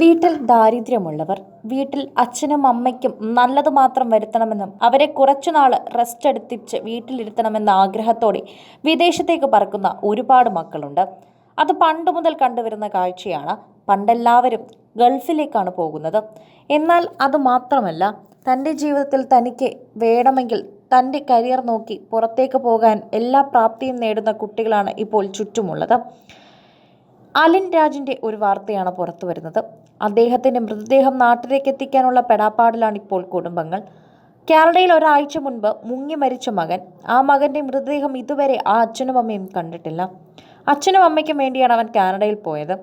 വീട്ടിൽ ദാരിദ്ര്യമുള്ളവർ വീട്ടിൽ അച്ഛനും അമ്മയ്ക്കും നല്ലത് മാത്രം വരുത്തണമെന്നും അവരെ കുറച്ചുനാൾ റെസ്റ്റ് എടുത്തിച്ച് വീട്ടിലിരുത്തണമെന്ന ആഗ്രഹത്തോടെ വിദേശത്തേക്ക് പറക്കുന്ന ഒരുപാട് മക്കളുണ്ട്. അത് പണ്ട് മുതൽ കണ്ടുവരുന്ന കാഴ്ചയാണ്. പണ്ടെല്ലാവരും ഗൾഫിലേക്കാണ് പോകുന്നത്. എന്നാൽ അത് മാത്രമല്ല തന്റെ ജീവിതത്തിൽ തനിക്ക് വേണമെങ്കിൽ തന്റെ കരിയർ നോക്കി പുറത്തേക്ക് പോകാൻ എല്ലാ പ്രാപ്തിയും നേടുന്ന കുട്ടികളാണ് ഇപ്പോൾ ചുറ്റുമുള്ളത്. അലിൻ രാജിന്റെ ഒരു വാർത്തയാണ് പുറത്തു വരുന്നത്. അദ്ദേഹത്തിന്റെ മൃതദേഹം നാട്ടിലേക്ക് എത്തിക്കാനുള്ള പെടാപ്പാടിലാണ് ഇപ്പോൾ കുടുംബങ്ങൾ. കാനഡയിൽ ഒരാഴ്ച മുൻപ് മുങ്ങി മരിച്ച മകൻ. ആ മകന്റെ മൃതദേഹം ഇതുവരെ ആ അച്ഛനും അമ്മയും കണ്ടിട്ടില്ല. അച്ഛനും അമ്മയ്ക്കും വേണ്ടിയാണ് അവൻ കാനഡയിൽ പോയത്.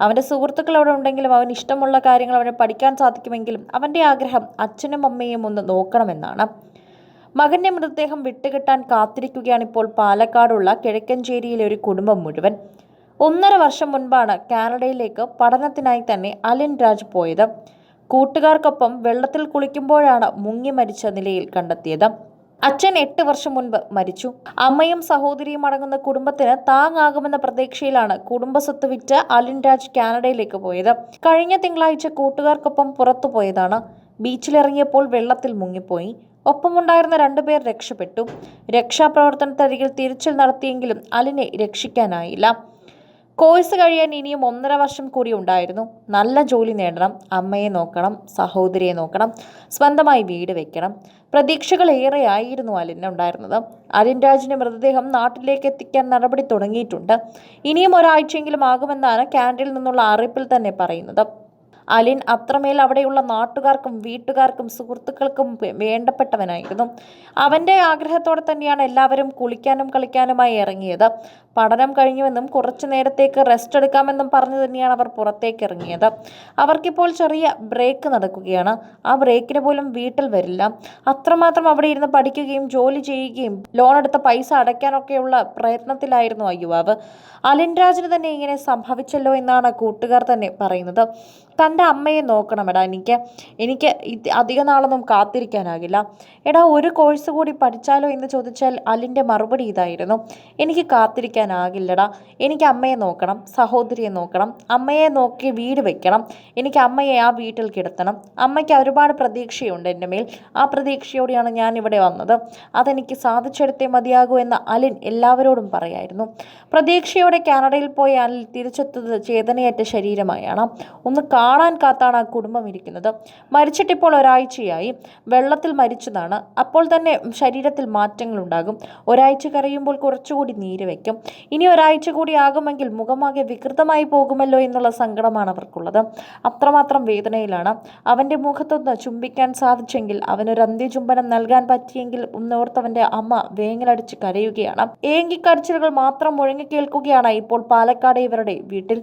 അവന്റെ സുഹൃത്തുക്കൾ അവിടെ ഉണ്ടെങ്കിലും അവൻ ഇഷ്ടമുള്ള കാര്യങ്ങൾ അവനെ പഠിക്കാൻ സാധിക്കുമെങ്കിലും അവന്റെ ആഗ്രഹം അച്ഛനും അമ്മയും ഒന്ന് നോക്കണമെന്നാണ്. മകന്റെ മൃതദേഹം വിട്ടുകിട്ടാൻ കാത്തിരിക്കുകയാണ് ഇപ്പോൾ പാലക്കാടുള്ള കിഴക്കഞ്ചേരിയിലെ ഒരു കുടുംബം മുഴുവൻ. ഒന്നര വർഷം മുൻപാണ് കാനഡയിലേക്ക് പഠനത്തിനായി തന്നെ അലിൻ രാജ് പോയത്. കൂട്ടുകാർക്കൊപ്പം വെള്ളത്തിൽ കുളിക്കുമ്പോഴാണ് മുങ്ങി മരിച്ച നിലയിൽ കണ്ടെത്തിയത്. അച്ഛൻ എട്ട് വർഷം മുൻപ് മരിച്ചു. അമ്മയും സഹോദരിയും അടങ്ങുന്ന കുടുംബത്തിന് താങ്ങാകുമെന്ന പ്രതീക്ഷയിലാണ് കുടുംബസ്വത്ത് വിറ്റ് അലിൻ രാജ് കാനഡയിലേക്ക് പോയത്. കഴിഞ്ഞ തിങ്കളാഴ്ച കൂട്ടുകാർക്കൊപ്പം പുറത്തു പോയതാണ്. ബീച്ചിലിറങ്ങിയപ്പോൾ വെള്ളത്തിൽ മുങ്ങിപ്പോയി. ഒപ്പമുണ്ടായിരുന്ന രണ്ടുപേർ രക്ഷപ്പെട്ടു. രക്ഷാപ്രവർത്തനത്തരികിൽ തിരച്ചിൽ നടത്തിയെങ്കിലും അലിനെ രക്ഷിക്കാനായില്ല. കോഴ്സ് കഴിയാൻ ഇനിയും ഒന്നര വർഷം കൂടി ഉണ്ടായിരുന്നു. നല്ല ജോലി നേടണം. അമ്മയെ നോക്കണം. സഹോദരിയെ നോക്കണം. സ്വന്തമായി വീട് വെക്കണം. പ്രതീക്ഷകൾ ഏറെയായിരുന്നു അലിന് ഉണ്ടായിരുന്നത്. അലിൻ രാജിന്റെ മൃതദേഹം നാട്ടിലേക്ക് എത്തിക്കാൻ നടപടി തുടങ്ങിയിട്ടുണ്ട്. ഇനിയും ഒരാഴ്ചയെങ്കിലും ആകുമെന്നാണ് ക്യാൻഡിൽ നിന്നുള്ള അറിയിപ്പിൽ തന്നെ പറയുന്നത്. അലിൻ അത്രമേൽ അവിടെയുള്ള നാട്ടുകാർക്കും വീട്ടുകാർക്കും സുഹൃത്തുക്കൾക്കും വേണ്ടപ്പെട്ടവനായിരുന്നു. അവന്റെ ആഗ്രഹത്തോടെ തന്നെയാണ് എല്ലാവരും കുളിക്കാനും കളിക്കാനുമായി ഇറങ്ങിയത്. പഠനം കഴിഞ്ഞുവെന്നും കുറച്ചു നേരത്തേക്ക് റെസ്റ്റ് എടുക്കാമെന്നും പറഞ്ഞു തന്നെയാണ് അവർ പുറത്തേക്ക് ഇറങ്ങിയത്. അവർക്കിപ്പോൾ ചെറിയ ബ്രേക്ക് നടക്കുകയാണ്. ആ ബ്രേക്കിന് പോലും വീട്ടിൽ വരില്ല. അത്രമാത്രം അവിടെ ഇരുന്ന് പഠിക്കുകയും ജോലി ചെയ്യുകയും ലോൺ എടുത്ത പൈസ അടയ്ക്കാനൊക്കെയുള്ള പ്രയത്നത്തിലായിരുന്നു ആ യുവാവ്. അലിൻ രാജിന് തന്നെ ഇങ്ങനെ സംഭവിച്ചല്ലോ എന്നാണ് കൂട്ടുകാർ തന്നെ പറയുന്നത്. തന്റെ അമ്മയെ നോക്കണം എടാ. എനിക്ക് എനിക്ക് അധിക നാളൊന്നും കാത്തിരിക്കാനാകില്ല. എടാ ഒരു കോഴ്സ് കൂടി പഠിച്ചാലോ എന്ന് ചോദിച്ചാൽ അലിന്റെ മറുപടി ഇതായിരുന്നു. എനിക്ക് കാത്തിരിക്കാനാകില്ലടാ. എനിക്ക് അമ്മയെ നോക്കണം സഹോദരിയെ നോക്കണം. അമ്മയെ നോക്കി വീട് വെക്കണം. എനിക്ക് അമ്മയെ ആ വീട്ടിൽ കിടത്തണം. അമ്മയ്ക്ക് ഒരുപാട് പ്രതീക്ഷയുണ്ട് എന്റെ മേൽ. ആ പ്രതീക്ഷയോടെയാണ് ഞാൻ ഇവിടെ വന്നത്. അതെനിക്ക് സാധിച്ചെടുത്തേ മതിയാകൂ എന്ന് അലിൻ എല്ലാവരോടും പറയായിരുന്നു. പ്രതീക്ഷയോടെ കാനഡയിൽ പോയി അലിൻ തിരിച്ചെത്തുന്നത് ചേതനയേറ്റ ശരീരമായാണ്. ഒന്ന് കാണാൻ കാത്താണ് ആ കുടുംബം ഇരിക്കുന്നത്. മരിച്ചിട്ടിപ്പോൾ ഒരാഴ്ചയായി. വെള്ളത്തിൽ മരിച്ചതാണ്. അപ്പോൾ തന്നെ ശരീരത്തിൽ മാറ്റങ്ങൾ ഉണ്ടാകും ഒരാഴ്ച കരയുമ്പോൾ കുറച്ചുകൂടി നീര് വയ്ക്കും. ഇനി ഒരാഴ്ച കൂടി ആകുമെങ്കിൽ മുഖമാകെ വികൃതമായി പോകുമല്ലോ എന്നുള്ള സങ്കടമാണ് അവർക്കുള്ളത്. അത്രമാത്രം വേദനയിലാണ്. അവന്റെ മുഖത്തൊന്ന് ചുംബിക്കാൻ സാധിച്ചെങ്കിൽ അവനൊരു അന്ത്യചുംബനം നൽകാൻ പറ്റിയെങ്കിൽ ഒന്നോർത്തവന്റെ അമ്മ വേങ്ങലടിച്ച് കരയുകയാണ്. ഏങ്കിക്കരച്ചിലുകൾ മാത്രം മുഴങ്ങിക്കേൽക്കുകയാണ് ഇപ്പോൾ പാലക്കാട് ഇവരുടെ വീട്ടിൽ.